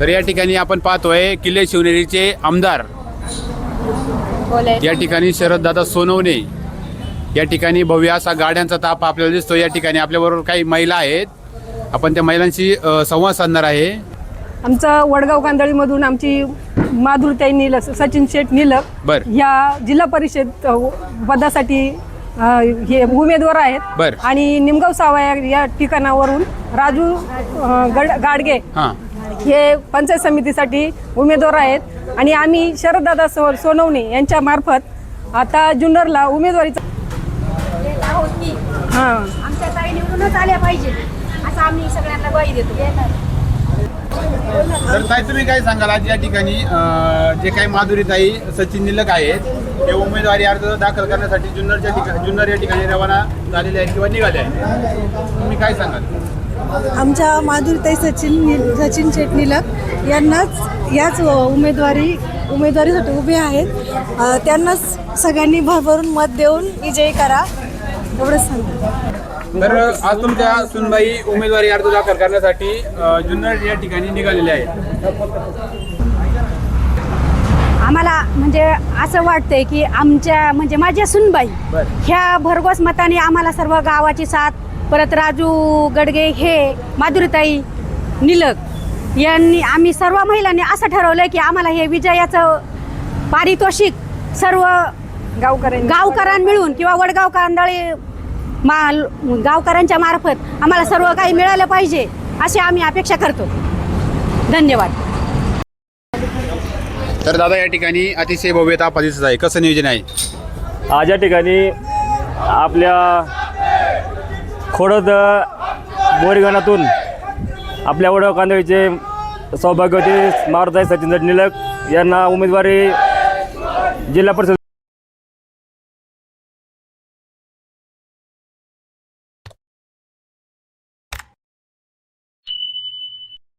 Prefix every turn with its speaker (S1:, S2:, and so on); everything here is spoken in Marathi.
S1: तर या ठिकाणी आपण पाहतोय किल्ले शिवनेरीचे आमदार. या ठिकाणी शरददादा सोनवणे. या ठिकाणी भव्य असा गाड्यांचा ताप आपल्याला दिसतो या ठिकाणी आपल्याबरोबर काही महिला आहेत. आपण त्या महिलांशी संवाद साधणार आहे.
S2: आमचं वडगाव कांदळीमधून आमची माधुरताई निलक सचिन शेठ निलक
S1: बर.
S2: या जिल्हा परिषद पदासाठी हे उमेदवार आहेत.
S1: बर.
S2: आणि निमगाव सावा या- ठिकाणावरून राजू गाडगे
S1: हां
S2: पंचायत समितीसाठी उमेदवार आहेत. आणि आम्ही शरददादा सो सोनवणे यांच्या मार्फत आता जुन्नरला उमेदवारीचा
S3: आहोत की?
S2: हां.
S3: आमच्या ताई निवडूनच आल्या पाहिजे. असं आम्ही सगळ्यांना ग्वाही देतो.
S1: तर ताई तुम्ही काय सांगाल? आज या ठिकाणी अ, जे काही माधुरीताई सचिन निलक आहेत ते उमेदवारी अर्ज दाखल करण्यासाठी जुन्नरच्या ठिकाणी जुन्नर या ठिकाणी रवाना झालेले आहेत किंवा निघाले आहेत. तुम्ही काय सांगाल?
S4: आमच्या माधुरीताई सचिन नि- सचिन शेटनीलक यांनाच याच उमेदवारी उमेदवारीसाठी उभे आहेत. त्यांनाच सगळ्यांनी भरभरून मत देऊन विजयी करा एवढंच सांगतो.
S1: तर आज तुमच्या सुनबाई उमेदवारी अर्ज दाखल करण्यासाठी जुन्नर या ठिकाणी निघालेले आहेत.
S3: आम्हाला म्हणजे असं वाटतंय की आमच्या म्हणजे माझ्या सुनबाई. ह्या भरघोस मताने आम्हाला सर्व गावाची साथ परत राजू गडगे हे माधुरीताई निलक यांनी आम्ही सर्व महिलांनी असं ठरवलं की आम्हाला हे विजयाचं पारितोषिक सर्व
S2: गावकऱ्यांनी
S3: गावकऱ्यां मिळून किंवा वडगाव कांदळे मा गावकऱ्यांच्या मार्फत आम्हाला सर्व काही मिळालं पाहिजे अशी आम्ही अपेक्षा करतो धन्यवाद
S1: तर दादा या ठिकाणी अतिशय भव्यता तापा दिसत आहे. कसं नियोजन आहे?
S5: आज या ठिकाणी आपल्या खोडद बोरीगणातून आपल्या वडव कांदळीचे सौभाग्यवती मारुताई सचिन निलक यांना उमेदवारी जिल्हा परिषद